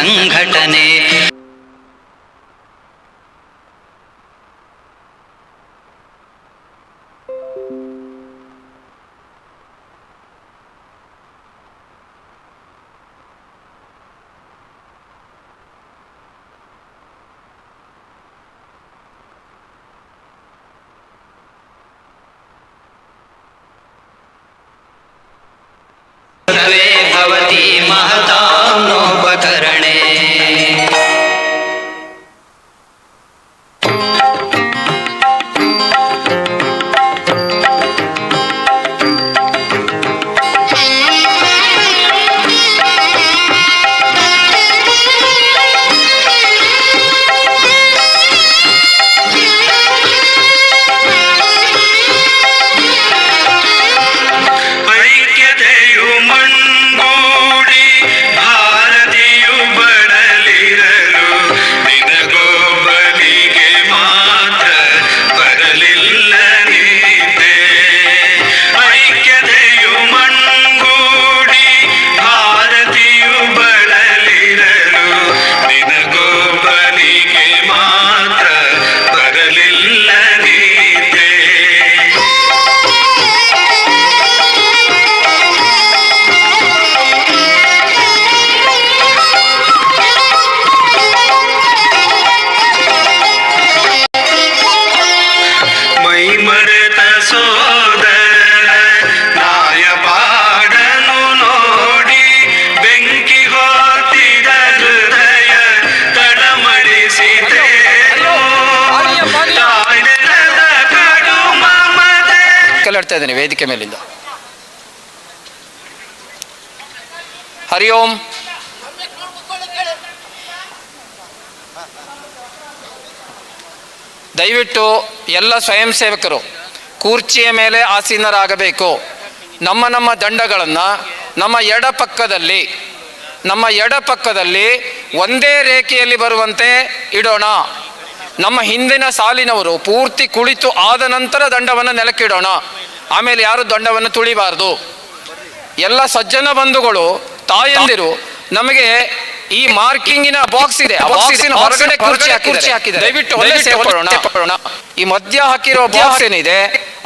సంఘటనే ಕಲ್ಲಾಡ್ತಾ ಇದ್ದೇನೆ ವೇದಿಕೆ ಮೇಲಿಂದ. ಹರಿ ಓಂ. ದಯವಿಟ್ಟು ಎಲ್ಲ ಸ್ವಯಂ ಸೇವಕರು, ಕುರ್ಚಿಯ ಮೇಲೆ ಆಸೀನರಾಗಬೇಕು. ನಮ್ಮ ನಮ್ಮ ದಂಡಗಳನ್ನು ನಮ್ಮ ಎಡ ಪಕ್ಕದಲ್ಲಿ, ನಮ್ಮ ಎಡ ಪಕ್ಕದಲ್ಲಿ ಒಂದೇ ರೇಖೆಯಲ್ಲಿ ಬರುವಂತೆ ಇಡೋಣ. ನಮ್ಮ ಹಿಂದಿನ ಸಾಲಿನವರು ಪೂರ್ತಿ ಕುಳಿತು ಆದ ನಂತರ ದಂಡವನ್ನು ನೆಲಕ್ಕಿಡೋಣ ಆಮೇಲೆ ಯಾರು ದಂಡವನ್ನು ತುಳಿಬಾರ್ದು? ಎಲ್ಲ ಸಜ್ಜನ ಬಂಧುಗಳು ತಾಯಂದಿರು ನಮಗೆ ಈ ಮಾರ್ಕಿಂಗಿನ ಬಾಕ್ಸ್ ಇದೆ. ಬಾಕ್ಸಿನ ಹೊರಗಡೆ ಕುರ್ಚಿ ಹಾಕಿದ್ದಾರೆ. ದಯವಿಟ್ಟು ಒಳ್ಳೆ ಸೇರ್ಕೊಳ್ಳೋಣ ಈ ಮಧ್ಯ ಹಾಕಿರೋ ಬಾಕ್ಸ್ ಏನಿದೆ?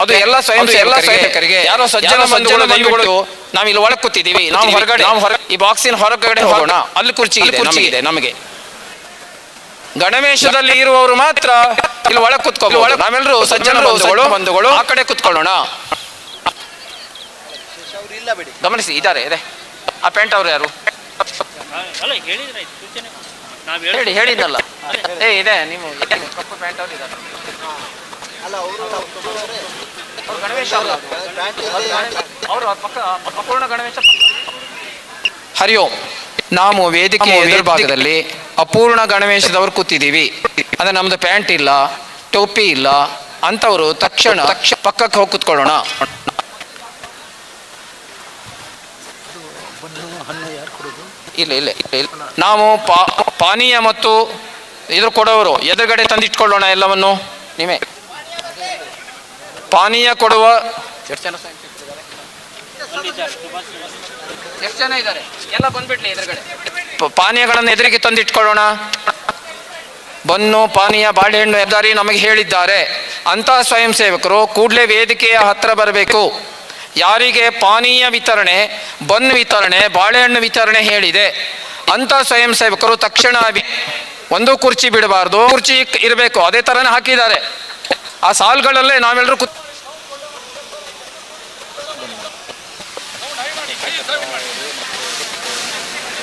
ಅದು ಎಲ್ಲ ಸ್ವಯಂ ಎಲ್ಲ ಸ್ವಯಂಸೇವಕರಿಗೆ. ಯಾರೋ ಸಜ್ಜನ ಬಂಧುಗಳು ದಯವಿಟ್ಟು ನಾವು ಇಲ್ಲಿ ಒಳಗೆ ಕೂತಿದ್ದೀವಿ ನಾವು ಹೊರಗಡೆ ನಾವು ಹೊರ ಈ ಬಾಕ್ಸಿನ ಹೊರಗಡೆ ಹೋಗೋಣ. ಅಲ್ಲಿ ಕುರ್ಚಿ ಇದೆ ಕುರ್ಚಿ ಇದೆ ನಮಗೆ. ಗಣವೇಶದಲ್ಲಿ ಇರುವವರು ಮಾತ್ರ ಇಲ್ಲಿ ಒಳಗೆ ಕುತ್ಕೋಬಹುದು. ನಾವೆಲ್ಲರೂ ಸಜ್ಜನ ಬಂಧುಗಳು. ಬಂಧುಗಳು. ಆ ಕಡೆ ಕುತ್ಕೊಳ್ಳೋಣ. ಗಮನಿಸಿ ಇದ್ದಾರೆ ಇದೆ. ಆ ಪೇಂಟ್ ಅವ್ರು ಯಾರು? ಅಲ್ಲ ಹೇಳಿದ್ರೆ ಆಯ್ತು ಸೂಚನೆ ನಾವು ಹೇಳಿ ಹೇಳಿದ್ದಲ್ಲ ಏ ಇದೆ ನೀವು ಕಪ್ಪು ಪ್ಯಾಂಟ್ ಅವ್ರು ಇದ್ದಾರೆ ಅವ್ರು ಗಣವೇಶ ಅಲ್ಲ. ಅವರು ಪಕ್ಕ ಅಪೂರ್ಣ ಗಣವೇಶ ಹರಿ ಓಂ ನಾವು ವೇದಿಕೆ ಎದುರುಭಾಗದಲ್ಲಿ ಅಪೂರ್ಣ ಗಣವೇಶದವ್ರು ಕೂತಿದ್ದೀವಿ. ಅಂದ್ರೆ ನಮ್ದು ಪ್ಯಾಂಟ್ ಇಲ್ಲ ಟೋಪಿ ಇಲ್ಲ ಅಂತವರು ತಕ್ಷಣ ತಕ್ಷಣ ಪಕ್ಕಕ್ಕೆ ಹೋಗಿ ಕೂತ್ಕೊಳ್ಳೋಣ. ಇಲ್ಲ ಇಲ್ಲ ಇಲ್ಲ ನಾವು ಪಾ ಪಾನೀಯ ಮತ್ತು ಇದ್ರ ಕೊಡೋರು ಎದುರುಗಡೆ ತಂದಿಟ್ಕೊಳ್ಳೋಣ ಎಲ್ಲವನ್ನು. ನೀವೇ ಪಾನೀಯ ಕೊಡುವ ಎಷ್ಟು ಜನ ಎಷ್ಟು ಜನ ಇದ್ದಾರೆ. ಎಲ್ಲ ಬಂದ್ಬಿಡ್ಲಿ ಎದುರುಗಡೆ. ಪಾನೀಯಗಳನ್ನು ಎದುರಿಗೆ ತಂದಿಟ್ಕೊಳ್ಳೋಣ. ಬನ್ನು ಪಾನೀಯ ಬಾಳೆಹಣ್ಣು ಹೆದ್ದಾರಿ ನಮಗೆ ಹೇಳಿದ್ದಾರೆ. ಅಂತಹ ಸ್ವಯಂ ಸೇವಕರು ಕೂಡಲೇ ವೇದಿಕೆಯ ಹತ್ರ ಬರಬೇಕು. ಯಾರಿಗೆ ಪಾನೀಯ ವಿತರಣೆ, ಬನ್ ವಿತರಣೆ, ಬಾಳೆಹಣ್ಣು ವಿತರಣೆ ಹೇಳಿದೆ. ಅಂತ ಸ್ವಯಂ ಸೇವಕರು ತಕ್ಷಣ ಒಂದು ಕುರ್ಚಿ ಬಿಡಬಾರ್ದು, ಕುರ್ಚಿ ಇರಬೇಕು, ಅದೇ ಥರನೇ ಹಾಕಿದ್ದಾರೆ. ಆ ಸಾಲ್ಗಳಲ್ಲೇ ನಾವೆಲ್ಲರೂ